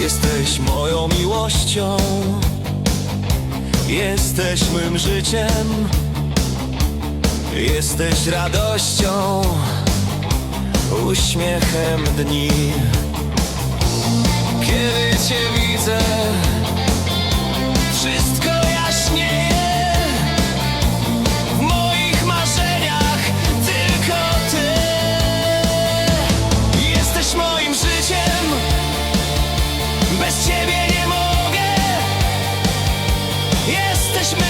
Jesteś moją miłością. Jesteś mym życiem. Jesteś radością. Uśmiechem dni.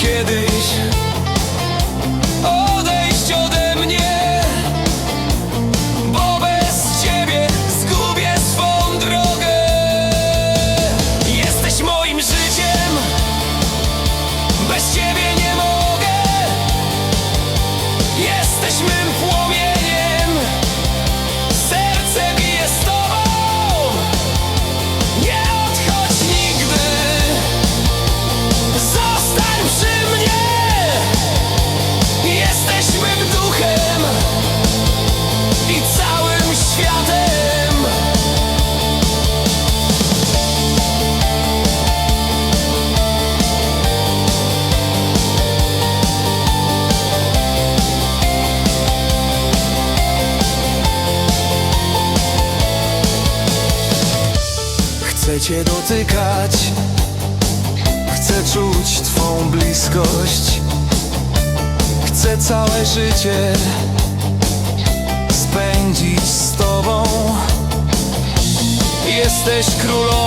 kiedyś Chcę Cię dotykać. Chcę czuć Twą bliskość. Chcę całe życie Spędzić z Tobą. Jesteś królową.